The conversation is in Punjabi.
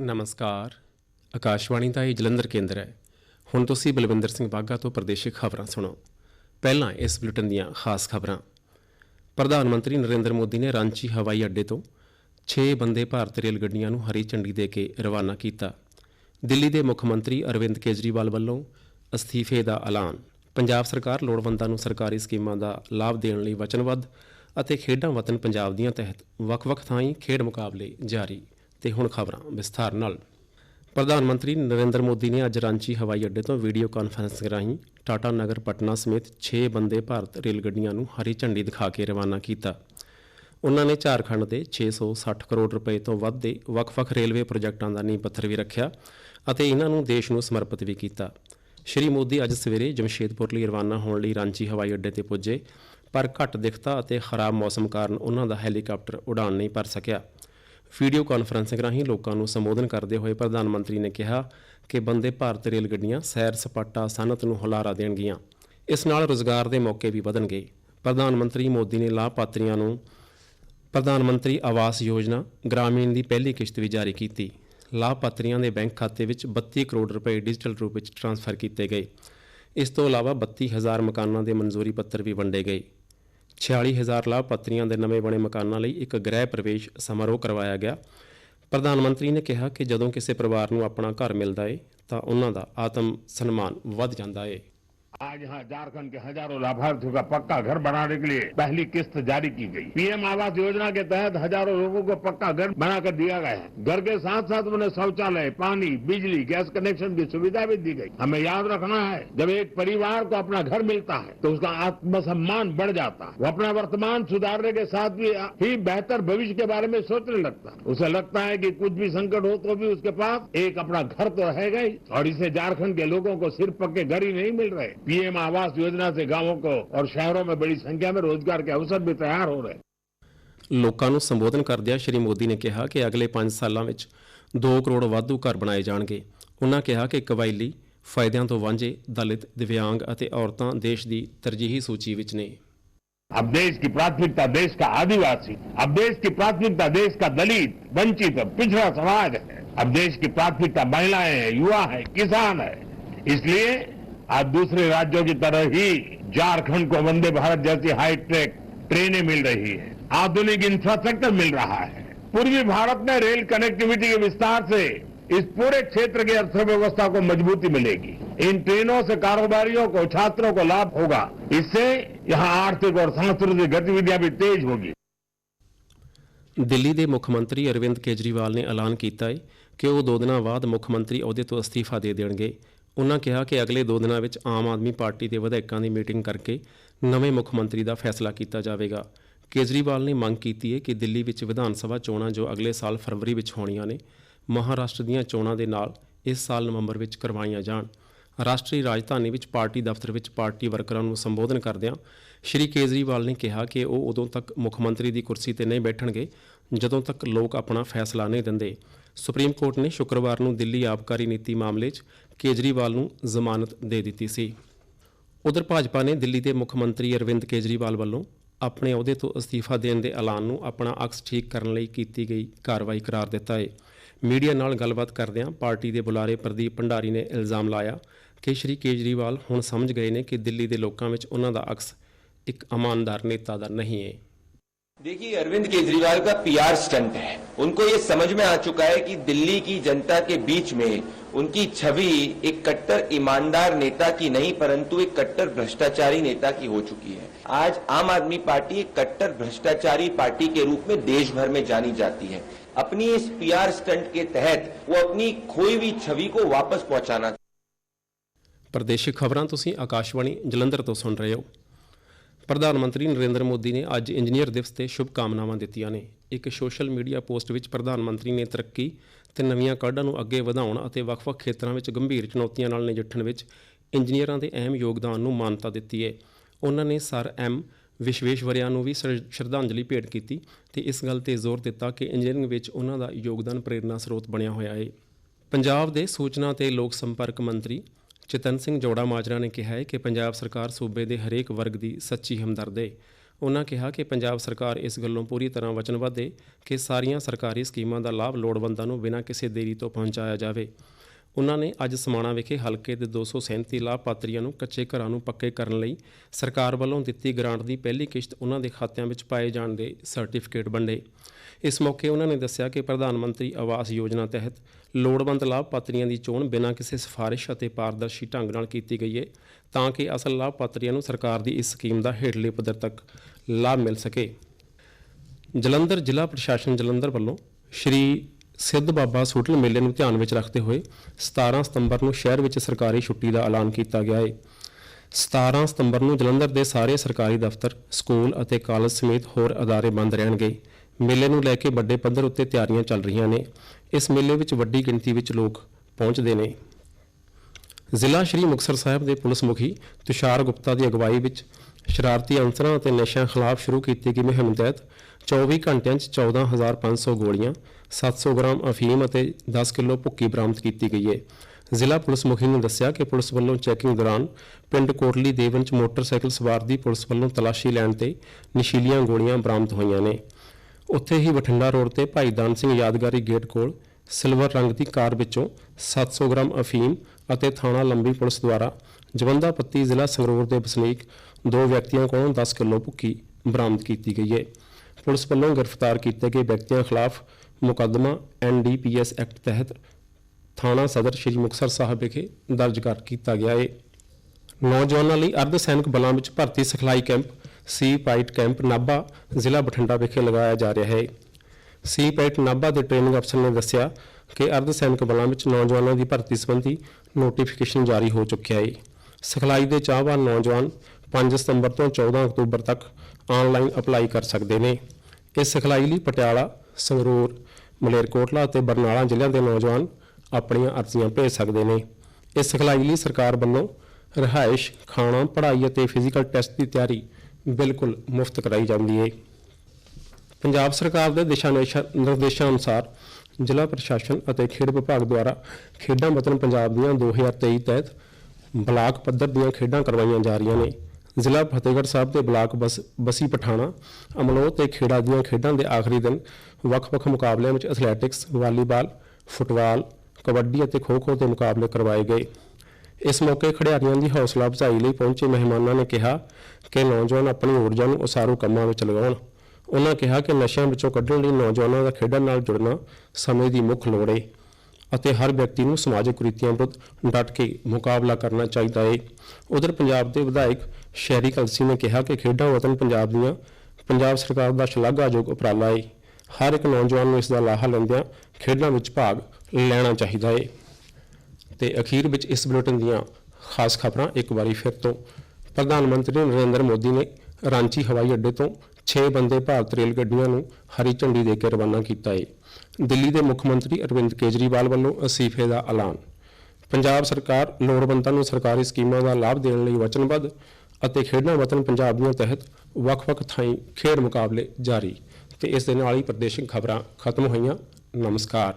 ਨਮਸਕਾਰ। ਆਕਾਸ਼ਵਾਣੀ ਦਾ ਇਹ ਜਲੰਧਰ ਕੇਂਦਰ ਹੈ। ਹੁਣ ਤੁਸੀਂ ਬਲਵਿੰਦਰ ਸਿੰਘ ਬਾਗਾ ਤੋਂ ਪ੍ਰਦੇਸ਼ਿਕ ਖਬਰਾਂ ਸੁਣੋ। ਪਹਿਲਾਂ ਇਸ ਬੁਲੇਟਿਨ ਦੀਆਂ ਖਾਸ ਖਬਰਾਂ। ਪ੍ਰਧਾਨ ਮੰਤਰੀ ਨਰਿੰਦਰ ਮੋਦੀ ਨੇ ਰਾਂਚੀ ਹਵਾਈ ਅੱਡੇ ਤੋਂ 6 ਬੰਦੇ ਭਾਰਤ ਰੇਲ ਗੱਡੀਆਂ ਨੂੰ ਹਰੀ ਝੰਡੀ ਦੇ ਕੇ ਰਵਾਨਾ ਕੀਤਾ। ਦਿੱਲੀ ਦੇ ਮੁੱਖ ਮੰਤਰੀ ਅਰਵਿੰਦ ਕੇਜਰੀਵਾਲ ਵੱਲੋਂ ਅਸਤੀਫੇ ਦਾ ਐਲਾਨ। ਪੰਜਾਬ ਸਰਕਾਰ ਲੋੜਵੰਦਾਂ ਨੂੰ ਸਰਕਾਰੀ ਸਕੀਮਾਂ ਦਾ ਲਾਭ ਦੇਣ ਲਈ ਵਚਨਬੱਧ ਅਤੇ ਖੇਡਾਂ ਵਤਨ ਪੰਜਾਬ ਦੀਆਂ ਤਹਿਤ ਵੱਖ-ਵੱਖ ਥਾਈਂ ਖੇਡ ਮੁਕਾਬਲੇ ਜਾਰੀ। ਤੇ ਹੁਣ ਖਬਰਾਂ ਵਿਸਥਾਰ ਨਾਲ। ਪ੍ਰਧਾਨ ਮੰਤਰੀ ਨਰਿੰਦਰ ਮੋਦੀ ਨੇ ਅੱਜ ਰਾਂਚੀ ਹਵਾਈ ਅੱਡੇ ਤੋਂ ਵੀਡੀਓ ਕਾਨਫਰੰਸਿੰਗ ਰਾਹੀਂ ਟਾਟਾ ਨਗਰ ਪਟਨਾ ਸਮੇਤ 6 ਬੰਦੇ ਭਾਰਤ ਰੇਲ ਗੱਡੀਆਂ ਨੂੰ ਹਰੀ ਝੰਡੀ ਦਿਖਾ ਕੇ ਰਵਾਨਾ ਕੀਤਾ। ਉਹਨਾਂ ਨੇ ਝਾਰਖੰਡ ਦੇ 660 ਕਰੋੜ ਰੁਪਏ ਤੋਂ ਵੱਧ ਦੇ ਵੱਖ-ਵੱਖ ਰੇਲਵੇ ਪ੍ਰੋਜੈਕਟਾਂ ਦਾ ਨੀਂਹ ਪੱਥਰ ਵੀ ਰੱਖਿਆ ਅਤੇ ਇਹਨਾਂ ਨੂੰ ਦੇਸ਼ ਨੂੰ ਸਮਰਪਿਤ ਵੀ ਕੀਤਾ। ਸ਼੍ਰੀ ਮੋਦੀ ਅੱਜ ਸਵੇਰੇ ਜਮਸ਼ੇਦਪੁਰ ਲਈ ਰਵਾਨਾ ਹੋਣ ਲਈ ਰਾਂਚੀ ਹਵਾਈ ਅੱਡੇ ਤੇ ਪੁੱਜੇ, ਪਰ ਘੱਟ ਦਿਖਤਾ ਅਤੇ ਖਰਾਬ ਮੌਸਮ ਕਾਰਨ ਉਹਨਾਂ ਦਾ ਹੈਲੀਕਾਪਟਰ ਉਡਾਣ ਨਹੀਂ ਭਰ ਸਕਿਆ। ਵੀਡੀਓ ਕਾਨਫਰੰਸਿੰਗ ਰਾਹੀਂ ਲੋਕਾਂ ਨੂੰ ਸੰਬੋਧਨ ਕਰਦੇ ਹੋਏ ਪ੍ਰਧਾਨ ਮੰਤਰੀ ਨੇ ਕਿਹਾ ਕਿ ਬੰਦੇ ਭਾਰਤ ਰੇਲ ਗੱਡੀਆਂ ਸੈਰ ਸਪਾਟਾ, ਸਨਅਤ ਨੂੰ ਹੁਲਾਰਾ ਦੇਣਗੀਆਂ। ਇਸ ਨਾਲ ਰੋਜ਼ਗਾਰ ਦੇ ਮੌਕੇ ਵੀ ਵਧਣਗੇ। ਪ੍ਰਧਾਨ ਮੰਤਰੀ ਮੋਦੀ ਨੇ ਲਾਭਪਾਤਰੀਆਂ ਨੂੰ ਪ੍ਰਧਾਨ ਮੰਤਰੀ ਆਵਾਸ ਯੋਜਨਾ ਗ੍ਰਾਮੀਣ ਦੀ ਪਹਿਲੀ ਕਿਸ਼ਤ ਵੀ ਜਾਰੀ ਕੀਤੀ। ਲਾਭਪਾਤਰੀਆਂ ਦੇ ਬੈਂਕ ਖਾਤੇ ਵਿੱਚ 32 ਕਰੋੜ ਰੁਪਏ ਡਿਜੀਟਲ ਰੂਪ ਵਿੱਚ ਟ੍ਰਾਂਸਫਰ ਕੀਤੇ ਗਏ। ਇਸ ਤੋਂ ਇਲਾਵਾ 32000 ਮਕਾਨਾਂ ਦੇ ਮਨਜ਼ੂਰੀ ਪੱਤਰ ਵੀ ਵੰਡੇ ਗਏ। 46000 ਲਾਭਪਾਤਰੀਆਂ ਦੇ ਨਵੇਂ ਬਣੇ ਮਕਾਨਾਂ ਲਈ ਇੱਕ ਗ੍ਰਹਿ ਪ੍ਰਵੇਸ਼ ਸਮਾਰੋਹ ਕਰਵਾਇਆ ਗਿਆ। ਪ੍ਰਧਾਨ ਮੰਤਰੀ ਨੇ ਕਿਹਾ ਕਿ ਜਦੋਂ ਕਿਸੇ ਪਰਿਵਾਰ ਨੂੰ ਆਪਣਾ ਘਰ ਮਿਲਦਾ ਏ, ਤਾਂ ਉਹਨਾਂ ਦਾ ਆਤਮ ਸਨਮਾਨ ਵੱਧ ਜਾਂਦਾ ਏ। आज यहाँ झारखंड के हज़ारों लाभार्थियों का पक्का घर बनाने के लिए पहली किस्त जारी की गई। पीएम आवास योजना के तहत हज़ारों लोगों को पक्का घर बनाकर दिया गया है। घर के साथ साथ उन्हें शौचालय, पानी, बिजली, गैस कनेक्शन की सुविधा भी दी गई। हमें याद रखना है, जब एक परिवार को अपना घर मिलता है तो उसका आत्मसम्मान बढ़ जाता है। वो अपना वर्तमान सुधारने के साथ भी ही बेहतर भविष्य के बारे में सोचने लगता है। उसे लगता है कि कुछ भी संकट हो तो भी उसके पास एक अपना घर तो रहेगा ही, और इसे झारखंड के लोगों को सिर्फ़ पक्के घर ही नहीं मिल रहे। पीएम आवास योजना से गांवों को और शहरों में बड़ी संख्या में रोजगार के अवसर भी तैयार हो रहे हैं ਲੋਕਾਂ ਨੂੰ ਸੰਬੋਧਨ ਕਰਦਿਆਂ ਸ਼੍ਰੀ ਮੋਦੀ ਨੇ ਕਿਹਾ ਕਿ ਅਗਲੇ 5 ਸਾਲਾਂ ਵਿੱਚ 2 ਕਰੋੜ ਵਾਧੂ ਘਰ ਬਣਾਏ ਜਾਣਗੇ ਉਹਨਾਂ ਕਿਹਾ ਕਿ ਕਬਾਇਲੀ ਫਾਇਦਿਆਂ ਤੋਂ ਵਾਂਝੇ ਦਲਿਤ ਦਿਵਿਆਂਗ ਅਤੇ ਔਰਤਾਂ ਦੇਸ਼ ਦੀ ਤਰਜੀਹੀ ਸੂਚੀ ਵਿੱਚ ਨੇ अब देश की प्राथमिकता देश का आदिवासी अब देश की प्राथमिकता देश का दलित वंचित पिछड़ा समाज है अब देश की प्राथमिकता महिलाएं हैं युवा है किसान है इसलिए आज दूसरे राज्यों की तरह ही झारखंड को वंदे भारत जैसी हाईटेक ट्रेनें मिल रही है आधुनिक इंफ्रास्ट्रक्चर मिल रहा है पूर्वी भारत में रेल कनेक्टिविटी के विस्तार से इस पूरे क्षेत्र की अर्थव्यवस्था को मजबूती मिलेगी इन ट्रेनों से कारोबारियों को छात्रों को लाभ होगा इससे यहाँ आर्थिक और सांस्कृतिक गतिविधियां भी तेज होगी ਦਿੱਲੀ ਦੇ ਮੁੱਖ ਮੰਤਰੀ ਅਰਵਿੰਦ ਕੇਜਰੀਵਾਲ ਨੇ ਐਲਾਨ ਕੀਤਾ ਹੈ ਕਿ ਉਹ ਦੋ ਦਿਨਾਂ ਬਾਅਦ ਮੁੱਖ ਮੰਤਰੀ ਅਹੁਦੇ ਤੋਂ ਅਸਤੀਫਾ ਦੇ ਦੇਣਗੇ ਉਹਨਾਂ ਕਿਹਾ ਕਿ ਅਗਲੇ ਦੋ ਦਿਨਾਂ ਵਿੱਚ ਆਮ ਆਦਮੀ ਪਾਰਟੀ ਦੇ ਵਿਧਾਇਕਾਂ ਦੀ ਮੀਟਿੰਗ ਕਰਕੇ ਨਵੇਂ ਮੁੱਖ ਮੰਤਰੀ ਦਾ ਫੈਸਲਾ ਕੀਤਾ ਜਾਵੇਗਾ। ਕੇਜਰੀਵਾਲ ਨੇ ਮੰਗ ਕੀਤੀ ਹੈ ਕਿ ਦਿੱਲੀ ਵਿੱਚ ਵਿਧਾਨ ਸਭਾ ਚੋਣਾਂ ਜੋ ਅਗਲੇ ਸਾਲ ਫਰਵਰੀ ਵਿੱਚ ਹੋਣੀਆਂ ਨੇ, ਮਹਾਰਾਸ਼ਟਰ ਦੀਆਂ ਚੋਣਾਂ ਦੇ ਨਾਲ ਇਸ ਸਾਲ ਨਵੰਬਰ ਵਿੱਚ ਕਰਵਾਈਆਂ ਜਾਣ। ਰਾਸ਼ਟਰੀ ਰਾਜਧਾਨੀ ਵਿੱਚ ਪਾਰਟੀ ਦਫ਼ਤਰ ਵਿੱਚ ਪਾਰਟੀ ਵਰਕਰਾਂ ਨੂੰ ਸੰਬੋਧਨ ਕਰਦਿਆਂ ਸ਼੍ਰੀ ਕੇਜਰੀਵਾਲ ਨੇ ਕਿਹਾ ਕਿ ਉਹ ਉਦੋਂ ਤੱਕ ਮੁੱਖ ਮੰਤਰੀ ਦੀ ਕੁਰਸੀ ਤੇ ਨਹੀਂ ਬੈਠਣਗੇ, ਜਦੋਂ ਤੱਕ ਲੋਕ ਆਪਣਾ ਫੈਸਲਾ ਨਹੀਂ ਦਿੰਦੇ। ਸੁਪਰੀਮ ਕੋਰਟ ਨੇ ਸ਼ੁੱਕਰਵਾਰ ਨੂੰ ਦਿੱਲੀ ਆਬਕਾਰੀ ਨੀਤੀ ਮਾਮਲੇ 'ਚ ਕੇਜਰੀਵਾਲ ਨੂੰ ਜ਼ਮਾਨਤ ਦੇ ਦਿੱਤੀ ਸੀ। ਉਧਰ ਭਾਜਪਾ ਨੇ ਦਿੱਲੀ ਦੇ ਮੁੱਖ ਮੰਤਰੀ ਅਰਵਿੰਦ ਕੇਜਰੀਵਾਲ ਵੱਲੋਂ ਆਪਣੇ ਅਹੁਦੇ ਤੋਂ ਅਸਤੀਫਾ ਦੇਣ ਦੇ ਐਲਾਨ ਨੂੰ ਆਪਣਾ ਅਕਸ ਠੀਕ ਕਰਨ ਲਈ ਕੀਤੀ ਗਈ ਕਾਰਵਾਈ ਕਰਾਰ ਦਿੱਤਾ ਹੈ ਮੀਡੀਆ ਨਾਲ ਗੱਲਬਾਤ ਕਰਦਿਆਂ ਪਾਰਟੀ ਦੇ ਬੁਲਾਰੇ ਪ੍ਰਦੀਪ ਭੰਡਾਰੀ ਨੇ ਇਲਜ਼ਾਮ ਲਾਇਆ ਕਿ ਸ਼੍ਰੀ ਕੇਜਰੀਵਾਲ ਹੁਣ ਸਮਝ ਗਏ ਨੇ ਕਿ ਦਿੱਲੀ ਦੇ ਲੋਕਾਂ ਵਿੱਚ ਉਹਨਾਂ ਦਾ ਅਕਸ ਇੱਕ ਇਮਾਨਦਾਰ ਨੇਤਾ ਦਾ ਨਹੀਂ ਹੈ देखिए अरविंद केजरीवाल का पीआर स्टंट है उनको ये समझ में आ चुका है कि दिल्ली की जनता के बीच में उनकी छवि एक कट्टर ईमानदार नेता की नहीं परंतु एक कट्टर भ्रष्टाचारी नेता की हो चुकी है आज आम आदमी पार्टी एक कट्टर भ्रष्टाचारी पार्टी के रूप में देश भर में जानी जाती है अपनी इस पीआर स्टंट के तहत वो अपनी खोई हुई छवि को वापस पहुंचाना ਪ੍ਰਦੇਸ਼ਿਕ ਖਬਰਾਂ ਤੁਸੀਂ ਆਕਾਸ਼ਵਾਣੀ ਜਲੰਧਰ ਤੋਂ ਸੁਣ ਰਹੇ ਹੋ ਪ੍ਰਧਾਨ ਮੰਤਰੀ ਨਰਿੰਦਰ ਮੋਦੀ ਨੇ ਅੱਜ ਇੰਜੀਨੀਅਰ ਦਿਵਸ ਤੇ ਸ਼ੁਭ ਕਾਮਨਾਵਾਂ ਦਿੱਤੀਆਂ ਨੇ। ਇੱਕ ਸੋਸ਼ਲ ਮੀਡੀਆ ਪੋਸਟ ਵਿੱਚ ਪ੍ਰਧਾਨ ਮੰਤਰੀ ਨੇ ਤਰੱਕੀ ਤੇ ਨਵੀਆਂ ਕਾਢਾਂ ਨੂੰ ਅੱਗੇ ਵਧਾਉਣ ਅਤੇ ਵੱਖ-ਵੱਖ ਖੇਤਰਾਂ ਵਿੱਚ ਗੰਭੀਰ ਚੁਣੌਤੀਆਂ ਨਾਲ ਨਜਿੱਠਣ ਵਿੱਚ ਇੰਜੀਨੀਅਰਾਂ ਦੇ ਅਹਿਮ ਯੋਗਦਾਨ ਨੂੰ ਮਾਨਤਾ ਦਿੱਤੀ ਹੈ ਉਹਨਾਂ ਨੇ ਸਰ ਐਮ ਵਿਸ਼ਵੇਸ਼ਵਰਿਆ ਨੂੰ ਵੀ ਸ਼ਰ- ਸ਼ਰਧਾਂਜਲੀ ਭੇਟ ਕੀਤੀ ਤੇ ਇਸ ਗੱਲ ਤੇ ਜ਼ੋਰ ਦਿੱਤਾ ਕਿ ਇੰਜੀਨੀਅਰਿੰਗ ਵਿੱਚ ਉਹਨਾਂ ਦਾ ਯੋਗਦਾਨ ਪ੍ਰੇਰਨਾ ਸਰੋਤ ਬਣਿਆ ਹੋਇਆ ਹੈ ਪੰਜਾਬ ਦੇ ਸੂਚਨਾ ਤੇ ਲੋਕ ਸੰਪਰਕ ਮੰਤਰੀ ਚੇਤਨ ਸਿੰਘ ਜੋੜਾ ਮਾਜਰਾ ਨੇ ਕਿਹਾ ਹੈ ਕਿ ਪੰਜਾਬ ਸਰਕਾਰ ਸੂਬੇ ਦੇ ਹਰੇਕ ਵਰਗ ਦੀ ਸੱਚੀ ਹਮਦਰਦ ਹੈ। ਉਹਨਾਂ ਕਿਹਾ ਕਿ ਪੰਜਾਬ ਸਰਕਾਰ ਇਸ ਗੱਲੋਂ ਪੂਰੀ ਤਰ੍ਹਾਂ ਵਚਨਬੱਧ ਹੈ ਕਿ ਸਾਰੀਆਂ ਸਰਕਾਰੀ ਸਕੀਮਾਂ ਦਾ ਲਾਭ ਲੋੜਵੰਦਾਂ ਨੂੰ ਬਿਨਾਂ ਕਿਸੇ ਦੇਰੀ ਤੋਂ ਪਹੁੰਚਾਇਆ ਜਾਵੇ। ਉਹਨਾਂ ਨੇ ਅੱਜ ਸਮਾਣਾ ਵਿਖੇ ਹਲਕੇ ਦੇ 237 ਲਾਭਪਾਤਰੀਆਂ ਨੂੰ ਕੱਚੇ ਘਰਾਂ ਨੂੰ ਪੱਕੇ ਕਰਨ ਲਈ ਸਰਕਾਰ ਵੱਲੋਂ ਦਿੱਤੀ ਗ੍ਰਾਂਟ ਦੀ ਪਹਿਲੀ ਕਿਸ਼ਤ ਉਹਨਾਂ ਦੇ ਖਾਤਿਆਂ ਵਿੱਚ ਪਾਏ ਜਾਣ ਦੇ ਸਰਟੀਫਿਕੇਟ ਵੰਡੇ। ਇਸ ਮੌਕੇ ਉਹਨਾਂ ਨੇ ਦੱਸਿਆ ਕਿ ਪ੍ਰਧਾਨ ਮੰਤਰੀ ਆਵਾਸ ਯੋਜਨਾ ਤਹਿਤ ਲੋੜਵੰਦ ਲਾਭਪਾਤਰੀਆਂ ਦੀ ਚੋਣ ਬਿਨਾਂ ਕਿਸੇ ਸਿਫਾਰਿਸ਼ ਅਤੇ ਪਾਰਦਰਸ਼ੀ ਢੰਗ ਨਾਲ ਕੀਤੀ ਗਈ ਹੈ ਤਾਂ ਕਿ ਅਸਲ ਲਾਭਪਾਤਰੀਆਂ ਨੂੰ ਸਰਕਾਰ ਦੀ ਇਸ ਸਕੀਮ ਦਾ ਹੇਠਲੇ ਪੱਧਰ ਤੱਕ ਲਾਭ ਮਿਲ ਸਕੇ। ਜਲੰਧਰ ਜ਼ਿਲ੍ਹਾ ਪ੍ਰਸ਼ਾਸਨ ਜਲੰਧਰ ਵੱਲੋਂ ਸ਼੍ਰੀ ਸਿੱਧ ਬਾਬਾ ਸੋਟਲ ਮੇਲੇ ਨੂੰ ਧਿਆਨ ਵਿੱਚ ਰੱਖਦੇ ਹੋਏ 17 ਸਤੰਬਰ ਨੂੰ ਸ਼ਹਿਰ ਵਿੱਚ ਸਰਕਾਰੀ ਛੁੱਟੀ ਦਾ ਐਲਾਨ ਕੀਤਾ ਗਿਆ ਹੈ 17 ਸਤੰਬਰ ਨੂੰ ਜਲੰਧਰ ਦੇ ਸਾਰੇ ਸਰਕਾਰੀ ਦਫ਼ਤਰ, ਸਕੂਲ ਅਤੇ ਕਾਲਜ ਸਮੇਤ ਹੋਰ ਅਦਾਰੇ ਬੰਦ ਰਹਿਣਗੇ। ਮੇਲੇ ਨੂੰ ਲੈ ਕੇ ਵੱਡੇ ਪੱਧਰ ਉੱਤੇ ਤਿਆਰੀਆਂ ਚੱਲ ਰਹੀਆਂ ਨੇ। ਇਸ ਮੇਲੇ ਵਿੱਚ ਵੱਡੀ ਗਿਣਤੀ ਵਿੱਚ ਲੋਕ ਪਹੁੰਚਦੇ ਨੇ। ਜ਼ਿਲ੍ਹਾ ਸ਼੍ਰੀ ਮੁਕਤਸਰ ਸਾਹਿਬ ਦੇ ਪੁਲਿਸ ਮੁਖੀ ਤੁਸ਼ਾਰ ਗੁਪਤਾ ਦੀ ਅਗਵਾਈ ਵਿੱਚ ਸ਼ਰਾਰਤੀ ਅਨਸਰਾਂ ਅਤੇ ਨਸ਼ਿਆਂ ਖਿਲਾਫ ਸ਼ੁਰੂ ਕੀਤੀ ਗਈ ਮੁਹਿੰਮ ਤਹਿਤ 24 ਘੰਟਿਆਂ 'ਚ 14500 ਗੋਲੀਆਂ 700 ਗ੍ਰਾਮ ਅਫੀਮ ਅਤੇ 10 ਕਿਲੋ ਭੁੱਕੀ ਬਰਾਮਦ ਕੀਤੀ ਗਈ ਹੈ। ਜ਼ਿਲ੍ਹਾ ਪੁਲਿਸ ਮੁਖੀ ਨੇ ਦੱਸਿਆ ਕਿ ਪੁਲਿਸ ਵੱਲੋਂ ਚੈਕਿੰਗ ਦੌਰਾਨ ਪਿੰਡ ਕੋਟਲੀ ਦੇਵਨ 'ਚ ਮੋਟਰਸਾਈਕਲ ਸਵਾਰ ਦੀ ਪੁਲਿਸ ਵੱਲੋਂ ਤਲਾਸ਼ੀ ਲੈਣ ਤੇ ਨਸ਼ੀਲੀਆਂ ਗੋਲੀਆਂ ਬਰਾਮਦ ਹੋਈਆਂ ਨੇ। ਉੱਥੇ ਹੀ ਬਠਿੰਡਾ ਰੋਡ ਤੇ ਭਾਈ ਦਾਨ ਸਿੰਘ ਯਾਦਗਾਰੀ ਗੇਟ ਕੋਲ ਸਿਲਵਰ ਰੰਗ ਦੀ ਕਾਰ ਵਿੱਚੋਂ 700 ਗ੍ਰਾਮ ਅਫੀਮ ਅਤੇ ਥਾਣਾ ਲੰਬੀ ਪੁਲਿਸ ਦੁਆਰਾ ਜਵੰਦਾ ਪੱਤੀ ਜ਼ਿਲ੍ਹਾ ਸੰਗਰੂਰ ਦੇ ਵਸਨੀਕ ਦੋ ਵਿਅਕਤੀਆਂ ਕੋਲੋਂ 10 ਕਿਲੋ ਭੁੱਕੀ ਬਰਾਮਦ ਕੀਤੀ ਗਈ ਹੈ। ਪੁਲਿਸ ਵੱਲੋਂ ਗ੍ਰਿਫਤਾਰ ਕੀਤੇ ਗਏ ਵਿਅਕਤੀਆਂ ਖਿਲਾਫ ਮੁਕੱਦਮਾ ਐਨਡੀਪੀਐਸ ਐਕਟ ਤਹਿਤ ਥਾਣਾ ਸਦਰ ਸ਼੍ਰੀ ਮੁਕਤਸਰ ਸਾਹਿਬ ਵਿਖੇ ਦਰਜ ਕਰ ਕੀਤਾ ਗਿਆ ਹੈ। ਨੌਜਵਾਨਾਂ ਲਈ ਅਰਧ ਸੈਨਿਕ ਬਲਾਂ ਵਿੱਚ ਭਰਤੀ ਸਿਖਲਾਈ camp C pied camp Nabha, ਜ਼ਿਲ੍ਹਾ ਬਠਿੰਡਾ ਵਿਖੇ ਲਗਾਇਆ ਜਾ ਰਿਹਾ ਹੈ। ਸੀ ਪਾਈਟ ਨਾਭਾ ਦੇ ਟ੍ਰੇਨਿੰਗ ਅਫਸਰ ਨੇ ਦੱਸਿਆ ਕਿ ਅਰਧ ਸੈਨਿਕ ਬਲਾਂ ਵਿੱਚ ਨੌਜਵਾਨਾਂ ਦੀ ਭਰਤੀ ਸੰਬੰਧੀ ਨੋਟੀਫਿਕੇਸ਼ਨ ਜਾਰੀ ਹੋ ਚੁੱਕਿਆ ਹੈ। ਸਿਖਲਾਈ ਦੇ ਚਾਹਵਾਨ ਨੌਜਵਾਨ 5 ਸਤੰਬਰ ਤੋਂ 14 ਅਕਤੂਬਰ ਤੱਕ ਆਨਲਾਈਨ ਅਪਲਾਈ ਕਰ ਸਕਦੇ ਨੇ। ਇਸ ਸਿਖਲਾਈ ਲਈ ਪਟਿਆਲਾ, ਸੰਗਰੂਰ, ਮਲੇਰਕੋਟਲਾ ਅਤੇ ਬਰਨਾਲਾ ਜ਼ਿਲ੍ਹਿਆਂ ਦੇ ਨੌਜਵਾਨ ਆਪਣੀਆਂ ਅਰਜ਼ੀਆਂ ਭੇਜ ਸਕਦੇ ਨੇ। ਇਸ ਸਿਖਲਾਈ ਲਈ ਸਰਕਾਰ ਵੱਲੋਂ ਰਿਹਾਇਸ਼, ਖਾਣਾ, ਪੜ੍ਹਾਈ ਅਤੇ ਫਿਜ਼ੀਕਲ ਟੈਸਟ ਦੀ ਤਿਆਰੀ ਬਿਲਕੁਲ ਮੁਫਤ ਕਰਾਈ ਜਾਂਦੀ ਹੈ। ਪੰਜਾਬ ਸਰਕਾਰ ਦੇ ਦਿਸ਼ਾ ਨਿਰਦੇਸ਼ਾਂ- ਨਿਰਦੇਸ਼ਾਂ ਅਨੁਸਾਰ ਜ਼ਿਲ੍ਹਾ ਪ੍ਰਸ਼ਾਸਨ ਅਤੇ ਖੇਡ ਵਿਭਾਗ ਦੁਆਰਾ ਖੇਡਾਂ ਵਤਨ ਪੰਜਾਬ ਦੀਆਂ 2023 ਤਹਿਤ ਬਲਾਕ ਪੱਧਰ ਦੀਆਂ ਖੇਡਾਂ ਕਰਵਾਈਆਂ ਜਾ ਰਹੀਆਂ ਨੇ। ਜ਼ਿਲ੍ਹਾ ਫਤਿਹਗੜ੍ਹ ਸਾਹਿਬ ਦੇ ਬਲਾਕ ਬਸ ਬਸੀ ਪਠਾਣਾ, ਅਮਲੋਹ ਤੇ ਖੇੜਾ ਦੀਆਂ ਖੇਡਾਂ ਦੇ ਆਖਰੀ ਦਿਨ ਵੱਖ-ਵੱਖ ਮੁਕਾਬਲਿਆਂ ਵਿੱਚ ਐਥਲੈਟਿਕਸ ਵਾਲੀਬਾਲ, ਫੁੱਟਬਾਲ, ਕਬੱਡੀ ਅਤੇ ਖੋ-ਖੋ ਦੇ ਮੁਕਾਬਲੇ ਕਰਵਾਏ ਗਏ। ਇਸ ਮੌਕੇ ਖਿਡਾਰੀਆਂ ਦੀ ਹੌਸਲਾ ਅਫਜ਼ਾਈ ਲਈ ਪਹੁੰਚੇ ਮਹਿਮਾਨਾਂ ਨੇ ਕਿਹਾ ਕਿ ਨੌਜਵਾਨ ਆਪਣੀ ਊਰਜਾ ਨੂੰ ਉਸਾਰੂ ਕੰਮਾਂ ਵਿੱਚ ਲਗਾਉਣ। ਉਹਨਾਂ ਕਿਹਾ ਕਿ ਨਸ਼ਿਆਂ ਵਿੱਚੋਂ ਕੱਢਣ ਲਈ ਨੌਜਵਾਨਾਂ ਦਾ ਖੇਡਾਂ ਨਾਲ ਜੁੜਨਾ ਸਮੇਂ ਦੀ ਮੁੱਖ ਲੋੜ ਹੈ ਅਤੇ ਹਰ ਵਿਅਕਤੀ ਨੂੰ ਸਮਾਜਿਕ ਕੁਰੀਤੀਆਂ ਵਿਰੁੱਧ ਡਟ ਕੇ ਮੁਕਾਬਲਾ ਕਰਨਾ ਚਾਹੀਦਾ ਹੈ ਉਧਰ ਪੰਜਾਬ ਦੇ ਵਿਧਾਇਕ ਸ਼ਹਿਰੀ ਕਲਸੀ ਨੇ ਕਿਹਾ ਕਿ ਖੇਡਾਂ ਵਤਨ ਪੰਜਾਬ ਦੀਆਂ ਪੰਜਾਬ ਸਰਕਾਰ ਦਾ ਸ਼ਲਾਘਾਯੋਗ ਉਪਰਾਲਾ ਹੈ ਹਰ ਇੱਕ ਨੌਜਵਾਨ ਨੂੰ ਇਸ ਦਾ ਲਾਹਾ ਲੈਂਦਿਆਂ ਖੇਡਾਂ ਵਿੱਚ ਭਾਗ ਲੈਣਾ ਚਾਹੀਦਾ ਹੈ ਤੇ ਅਖੀਰ ਵਿੱਚ ਇਸ ਬੁਲੇਟਿਨ ਦੀਆਂ ਖਾਸ ਖਬਰਾਂ ਇੱਕ ਵਾਰੀ ਫਿਰ ਤੋਂ। ਪ੍ਰਧਾਨ ਮੰਤਰੀ ਨਰਿੰਦਰ ਮੋਦੀ ਨੇ ਰਾਂਚੀ ਹਵਾਈ ਅੱਡੇ ਤੋਂ 6 ਬੰਦੇ ਭਾਰਤ ਰੇਲ ਗੱਡੀਆਂ ਨੂੰ ਹਰੀ ਝੰਡੀ ਦੇ ਕੇ ਰਵਾਨਾ ਕੀਤਾ ਹੈ ਦਿੱਲੀ ਦੇ ਮੁੱਖ ਮੰਤਰੀ ਅਰਵਿੰਦ ਕੇਜਰੀਵਾਲ ਵੱਲੋਂ ਅਸੀਫੇ ਦਾ ਐਲਾਨ। ਪੰਜਾਬ ਸਰਕਾਰ ਲੋੜਵੰਦਾਂ ਨੂੰ ਸਰਕਾਰੀ ਸਕੀਮਾਂ ਦਾ ਲਾਭ ਦੇਣ ਲਈ ਵਚਨਬੱਧ ਅਤੇ ਖੇਡਾਂ ਵਤਨ ਪੰਜਾਬ ਦੀਆਂ ਤਹਿਤ ਵੱਖ-ਵੱਖ ਥਾਈਂ ਖੇਡ ਮੁਕਾਬਲੇ ਜਾਰੀ। ਤੇ ਇਸ ਦੇ ਨਾਲ ਹੀ ਪ੍ਰਦੇਸ਼ਿਕ ਖਬਰਾਂ ਖਤਮ ਹੋਈਆਂ। ਨਮਸਕਾਰ।